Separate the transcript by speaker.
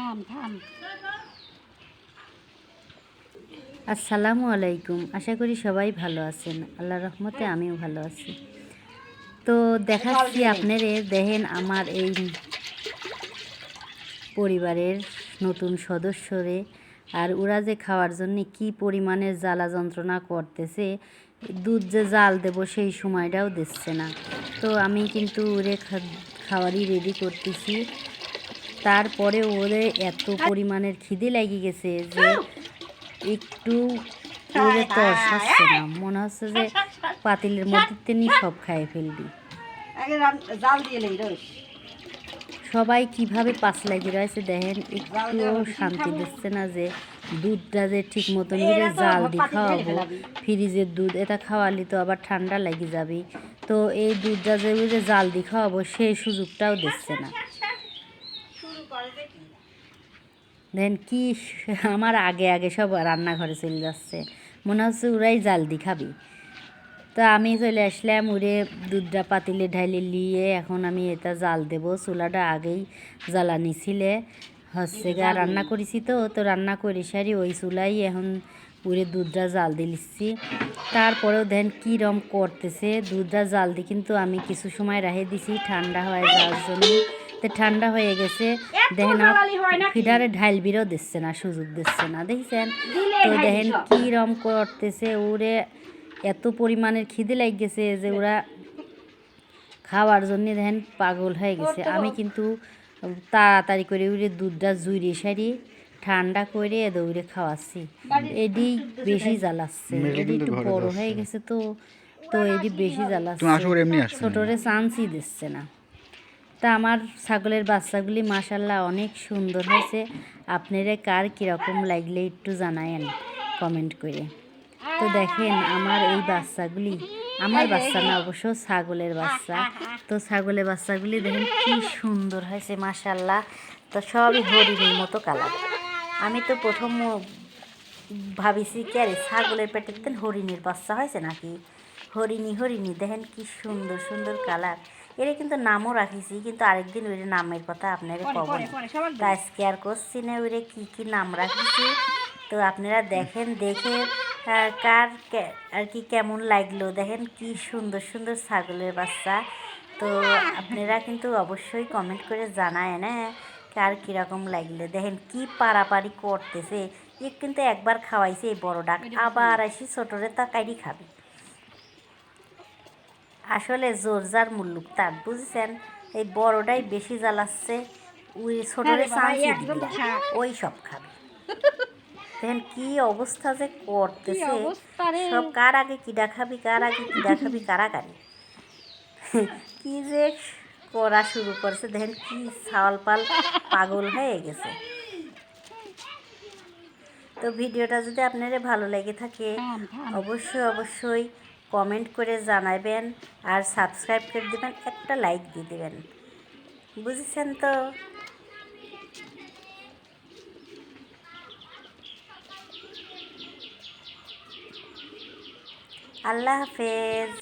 Speaker 1: থাম থাম।
Speaker 2: আসসালামু আলাইকুম। আশা করি সবাই ভালো আছেন। আল্লাহ রহমতে আমিও ভালো আছি। তো দেখাচ্ছি আপনারে দেখেন আমার এই পরিবারের নতুন সদস্যরে আর ওরা যে খাওয়ার জন্য কি পরিমাণের জ্বালা যন্ত্রণা করতেছে দুধ যে জাল দেব সেই সময়টাও দিচ্ছে না। তো আমি কিন্তু ওরে খাওয়ারই রেডি করতেছি। তারপরে ওরে এত পরিমাণের খিদে লেগে গেছে যে একটু ওরে তরসাচ্ছে না মনে হচ্ছে যে পাতিলের মধ্যে তিনি সব খাইয়ে ফেলবি। সবাই কীভাবে পাঁচ লাগি রয়েছে দেখেন একটুও শান্তি দিচ্ছে না যে দুধটা যে ঠিক মতো করে জাল দিয়ে খাওয়াবো ফ্রিজের দুধ এটা খাওয়ালি তো আবার ঠান্ডা লেগে যাবে। তো এই দুধটা যে যে জাল দিয়ে খাওয়াবো সেই সুযোগটাও দিচ্ছে না। দেন কি আমার আগে আগে সব রান্নাঘরে চলে যাচ্ছে। মনে হচ্ছে ওরাই জাল দি খাবি। তো আমি চলে আসলাম উড়ে দুধটা পাতিলে ঢাইলে নিয়ে এখন আমি এটা জাল দেব। চুলাটা আগেই জ্বালানি ছিলে। হচ্ছে গা রান্না করেছি তো তো রান্না করে সারি ওই চুলাই এখন উড়ে দুধটা জাল দিচ্ছি তারপরেও দেন কী রম করতেছে দুধটা জাল দিয়ে কিন্তু আমি কিছু সময় রেখে দিছি ঠান্ডা হয়ে যাওয়ার জন্য। তো ঠান্ডা হয়ে গেছে। দেখেন ফিডারে ঢাইল বিরও দিচ্ছে না সুযোগ দিচ্ছে না দেখছেন? তো দেখেন কী রম করতেছে ওরে এত পরিমাণের খিদে লেগে গেছে যে ওরা খাওয়ার জন্য দেখেন পাগল হয়ে গেছে। আমি কিন্তু তাড়াতাড়ি করে উড়ে দুধটা জুড়ে সারি ঠান্ডা করে দৌড়ে খাওয়াচ্ছি। এডি বেশি জ্বালাচ্ছে এডি একটু বড় হয়ে গেছে তো তো এডি বেশি জ্বালাচ্ছে।
Speaker 3: তুমি আসো করে এমনি আসছো
Speaker 2: ছোটরে চান্সই দিচ্ছে না। তা আমার ছাগলের বাচ্চাগুলি মাসাল্লাহ অনেক সুন্দর হয়েছে। আপনারা কার কীরকম লাগলে একটু জানায়েন কমেন্ট করে। তো দেখেন, আমার এই বাচ্চাগুলি, আমার বাচ্চা না, অবশ্য ছাগলের বাচ্চা। তো ছাগলের বাচ্চাগুলি দেখেন কি সুন্দর হয়েছে মাসাল্লাহ তো সবই হরিণের মতো কালার। আমি তো প্রথম ভাবিছি কি আরে ছাগলের পেটের তেন হরিণের বাচ্চা হয়েছে নাকি? হরিণী হরিণী, দেখেন কি সুন্দর সুন্দর কালার। এর কিন্তু নামও রাখিছি কিন্তু আরেকদিন ওই নামের কথা আপনারা কব। তা আজকে আর করছি না ওরে কি কি নাম রাখিছি? তো আপনারা দেখেন দেখে কার আর কি কেমন লাগল? দেখেন কি সুন্দর সুন্দর ছাগলের বাচ্চা। তো আপনারা কিন্তু অবশ্যই কমেন্ট করে জানায় না কার কীরকম লাগল। দেখেন কি পারাপারি করতেছে। এ কিন্তু একবার খাওয়াইছে এই বড় ডাক আবার আসি ছোটরে তা কাইরি খাবে। আসলে জোর যার মুল্লুক তার বুঝছেন? এই বড়টাই বেশি জ্বালাচ্ছে ওই ছোটরে দিবি না, ওই সব খাবে। দেখেন কি অবস্থা যে করতেছে সব কার আগে কিডা খাবি কার আগে কিডা খাবি কারাকারি কি যে করা শুরু করছে দেখেন কি ছাল পাল পাগল হয়ে গেছে। তো ভিডিওটা যদি আপনার ভালো লেগে থাকে অবশ্যই অবশ্যই কমেন্ট করে জানাবেন আর সাবস্ক্রাইব করে দেবেন, একটা লাইক দিয়ে দেবেন। বুঝেছেন তো? আল্লাহ হাফেজ।